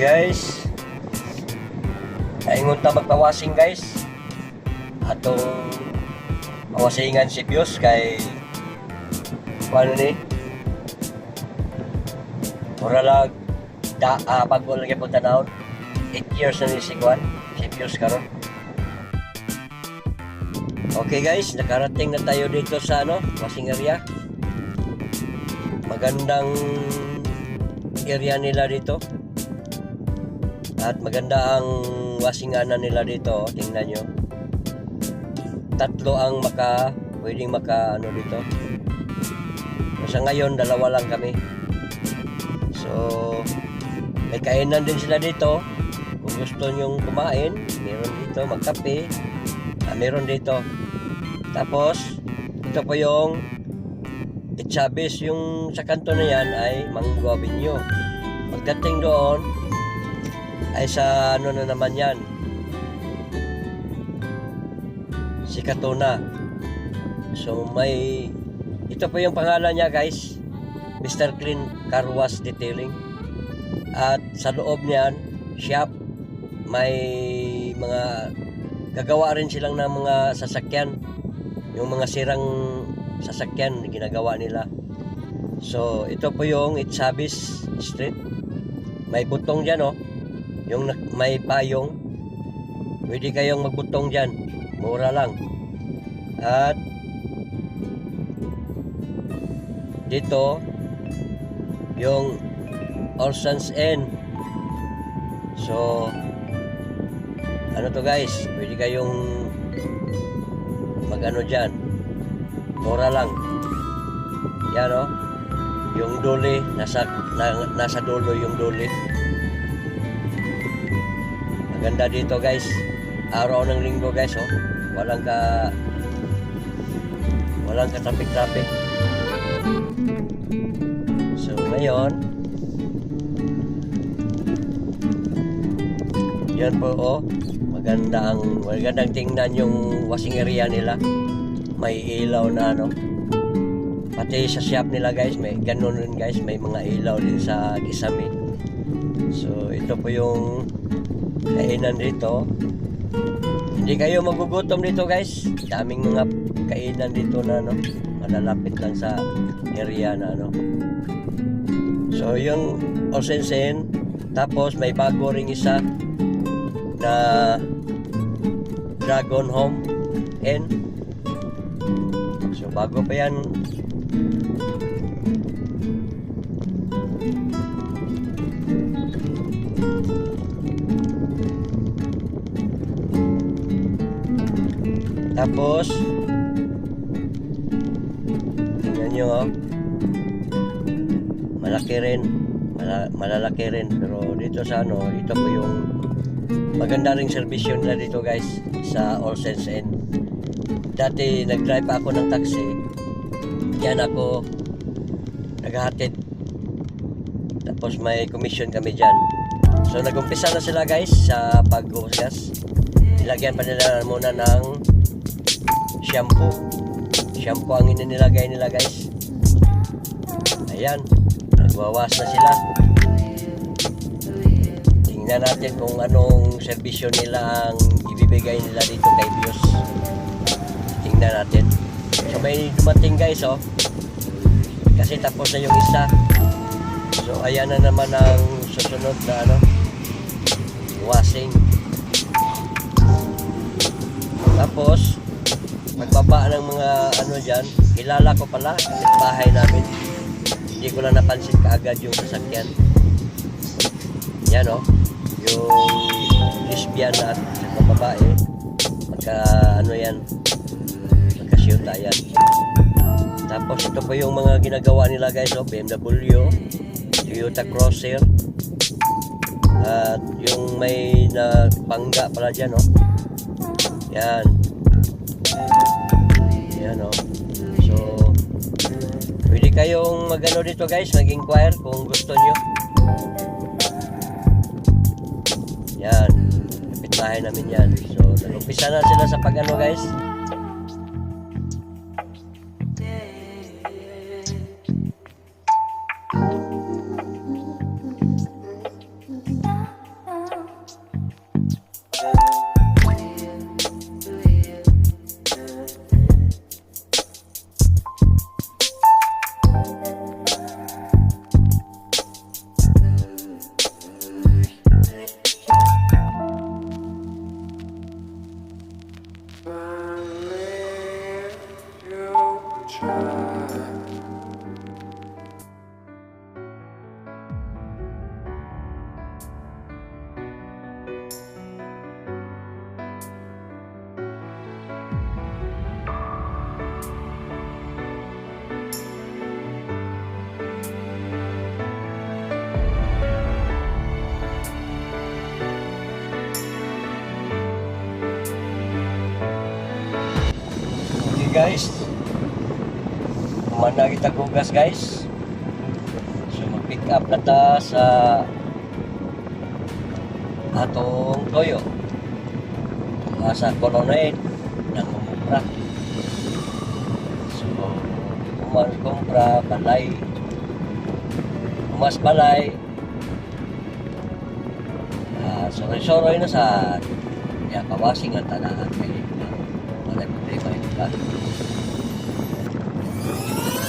guys. Kaingon ta magpawasing guys. Atong mawasingan si Pius kay ano ni? Mura lang da uh, bago lagi po tanaw. 8 years na ni si Juan, si Pius karon. Okay guys, nakarating na tayo dito sa ano, washing area. Magandang area nila dito. At maganda ang wasinganan nila dito, tingnan nyo. Tatlo ang maka, pwedeng maka ano dito. Sa ngayon, dalawa lang kami. So, may kainan din sila dito. Kung gusto nyong kumain, meron dito, magkape. Ah, meron dito. Tapos, ito po yung Itchabis, yung sa kanto na yan ay Mango Avenue. Pagdating doon, ay sa ano na naman yan, si Katuna. So may, ito po yung pangalan niya guys, Mr. Clean Car Wash Detailing. At sa loob niyan, shop, may mga gagawa rin silang ng mga sasakyan. Yung mga sirang sasakyan ginagawa nila. So, ito po yung Itchabis Street. May butong dyan, oh. Yung may payong. Pwede kayong magbutong dyan. Mura lang. At dito, yung All Saints Inn. So, ano to guys, pwede kayong mag-ano dyan. Mura lang. Yan o. Yung duli, nasa, na, nasa dulo yung duli. Maganda dito guys. Araw ng linggo guys oh. Walang ka walang ka traffic-traffic. So ngayon yan po oh. Maganda ang magandang tingnan yung washing area nila. May ilaw na ano. Pati sa shop nila guys, may ganun rin guys, may mga ilaw din sa kisame. So ito po yung kainan dito. Hindi kayo magugutom dito guys. Daming mga kainan dito na ano, malalapit lang sa area na ano. So yung Osensen, tapos may bago ring isa na Dragon Home Inn. So bago pa yan. Tapos tingnan nyo oh. Malaki rin. Mala- malalaki rin. Pero dito sa ano, ito po yung maganda ring servisyo nila dito guys sa All Saints Inn. Dati nag-drive pa ako ng taxi. Yan ako naghahatid. Tapos may commission kami dyan. So nagumpisa na sila guys sa paghugas. Nilagyan pa nila muna ng shampoo. Shampoo ang inilagay nila guys. Ayan. Nagwawas na sila. Tingnan natin kung anong serbisyo nila ang ibibigay nila dito kay Bios. Tingnan natin. So may dumating guys oh. Kasi tapos na yung isa. So ayan na naman ang susunod na ano. Washing. Tapos pagbaba ng mga ano dyan, kilala ko pala kapit bahay namin. Hindi ko lang napansin kaagad yung sasakyan. Yan oh. Yung lesbian at saka babae. Magka ano yan magkasyuta yan. Tapos ito po yung mga ginagawa nila guys oh, BMW Toyota Crosser. At yung may na pala dyan oh. yan magano dito guys, mag-inquire kung gusto nyo. Yan. Kapitbahay namin yan. So, nag-umpisa na sila sa pag-ano guys. Guys. Kumana kita gugas guys. So mag-pick up na ta sa atong toyo. Uh, sa Colonnade ng Mumura. So, kuman kumpra, balay. Kumas balay. Ah, soroy-soroy na sa ya kawasing ang tanahan kay wala ito ka